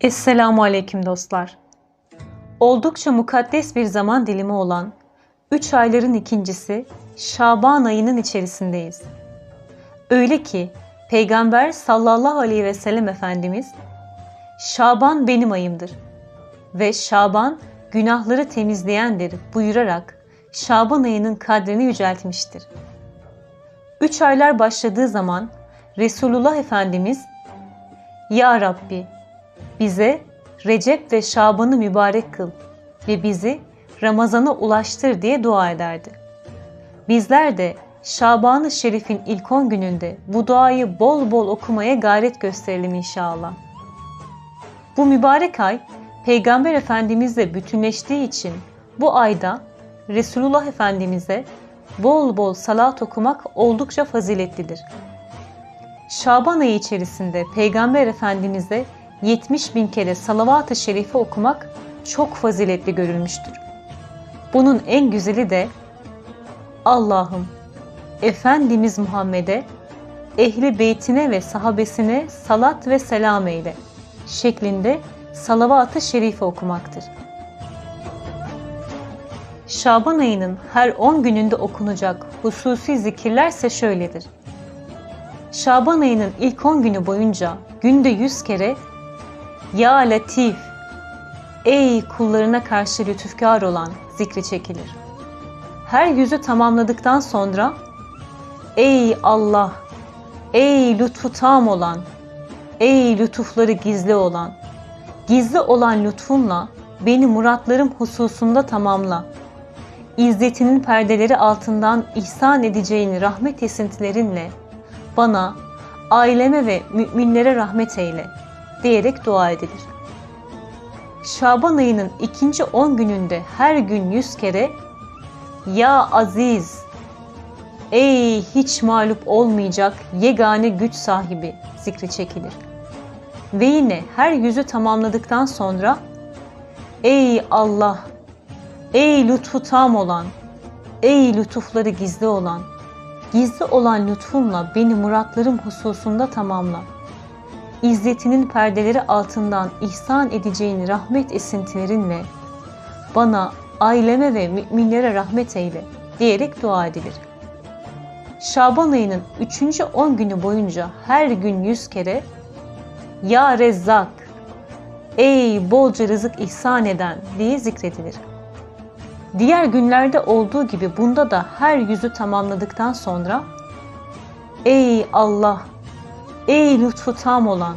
Esselamu Aleyküm dostlar. Oldukça mukaddes bir zaman dilimi olan 3 ayların ikincisi Şaban ayının içerisindeyiz. Öyle ki Peygamber sallallahu aleyhi ve sellem Efendimiz Şaban benim ayımdır ve Şaban günahları temizleyendir buyurarak Şaban ayının kadrini yüceltmiştir. Üç aylar başladığı zaman Resulullah Efendimiz Ya Rabbi bize Recep ve Şaban'ı mübarek kıl ve bizi Ramazan'a ulaştır diye dua ederdi. Bizler de Şaban-ı Şerif'in ilk 10 gününde bu duayı bol bol okumaya gayret gösterelim inşallah. Bu mübarek ay Peygamber Efendimizle bütünleştiği için bu ayda Resulullah Efendimiz'e bol bol salat okumak oldukça faziletlidir. Şaban ayı içerisinde Peygamber Efendimiz'e 70 bin kere salavat-ı şerife okumak çok faziletli görülmüştür. Bunun en güzeli de Allah'ım Efendimiz Muhammed'e, ehli beytine ve sahabesine salat ve selam eyle şeklinde salavat-ı şerife okumaktır. Şaban ayının her 10 gününde okunacak hususi zikirlerse şöyledir. Şaban ayının ilk 10 günü boyunca günde 100 kere Ya Latif, ey kullarına karşı lütufkar olan zikri çekilir. Her yüzü tamamladıktan sonra Ey Allah, ey lütfu tam olan, ey lütufları gizli olan, gizli olan lütfunla beni muratlarım hususunda tamamla. İzzetinin perdeleri altından ihsan edeceğin rahmet esintilerinle bana, aileme ve müminlere rahmet eyle diyerek dua edilir. Şaban ayının ikinci on gününde her gün yüz kere Ya Aziz, ey hiç mağlup olmayacak yegane güç sahibi zikri çekilir. Ve yine her yüzü tamamladıktan sonra Ey Allah, ey lütfu tam olan, ey lütufları gizli olan, gizli olan lütfunla beni muratlarım hususunda tamamla. İzzetinin perdeleri altından ihsan edeceğin rahmet esintilerinle bana, aileme ve müminlere rahmet eyle diyerek dua edilir. Şaban ayının 3. 10 günü boyunca her gün 100 kere Ya Rezzak, ey bolca rızık ihsan eden diye zikredilir. Diğer günlerde olduğu gibi bunda da her yüzü tamamladıktan sonra Ey Allah, ey lütfu tam olan,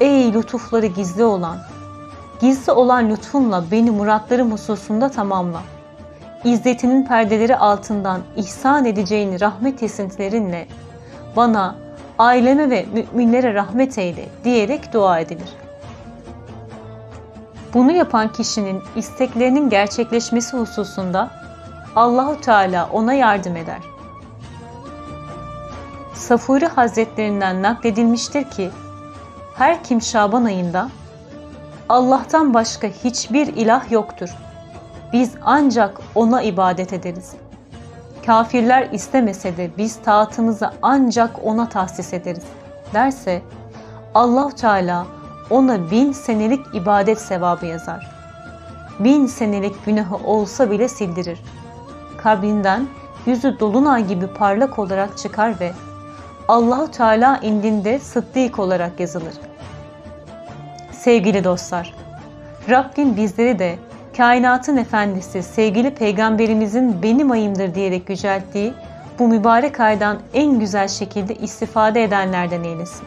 ey lütufları gizli olan, gizli olan lütfunla beni muratlarım hususunda tamamla. İzzetinin perdeleri altından ihsan edeceğin rahmet esintilerinle bana, aileme ve müminlere rahmet eyle diyerek dua edilir. Bunu yapan kişinin isteklerinin gerçekleşmesi hususunda Allahu Teala ona yardım eder. Safuri Hazretlerinden nakledilmiştir ki her kim Şaban ayında Allah'tan başka hiçbir ilah yoktur. Biz ancak ona ibadet ederiz. Kafirler istemese de biz taatımızı ancak ona tahsis ederiz derse Allah Teala ona bin senelik ibadet sevabı yazar. Bin senelik günahı olsa bile sildirir. Kabrinden yüzü dolunay gibi parlak olarak çıkar ve Allahu Teala indinde sıddık olarak yazılır. Sevgili dostlar, Rabbim bizleri de kainatın efendisi sevgili peygamberimizin benim ayımdır diyerek yücelttiği bu mübarek aydan en güzel şekilde istifade edenlerden eylesin.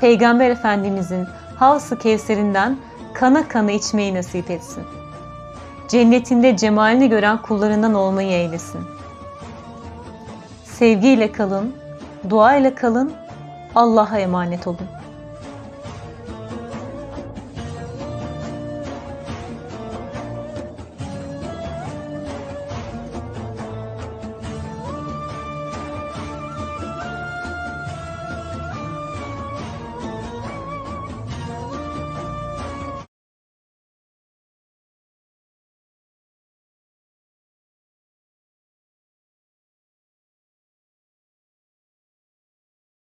Peygamber Efendimizin havsı kevserinden kana kana içmeyi nasip etsin. Cennetinde cemalini gören kullarından olmayı eylesin. Sevgiyle kalın, dua ile kalın, Allah'a emanet olun.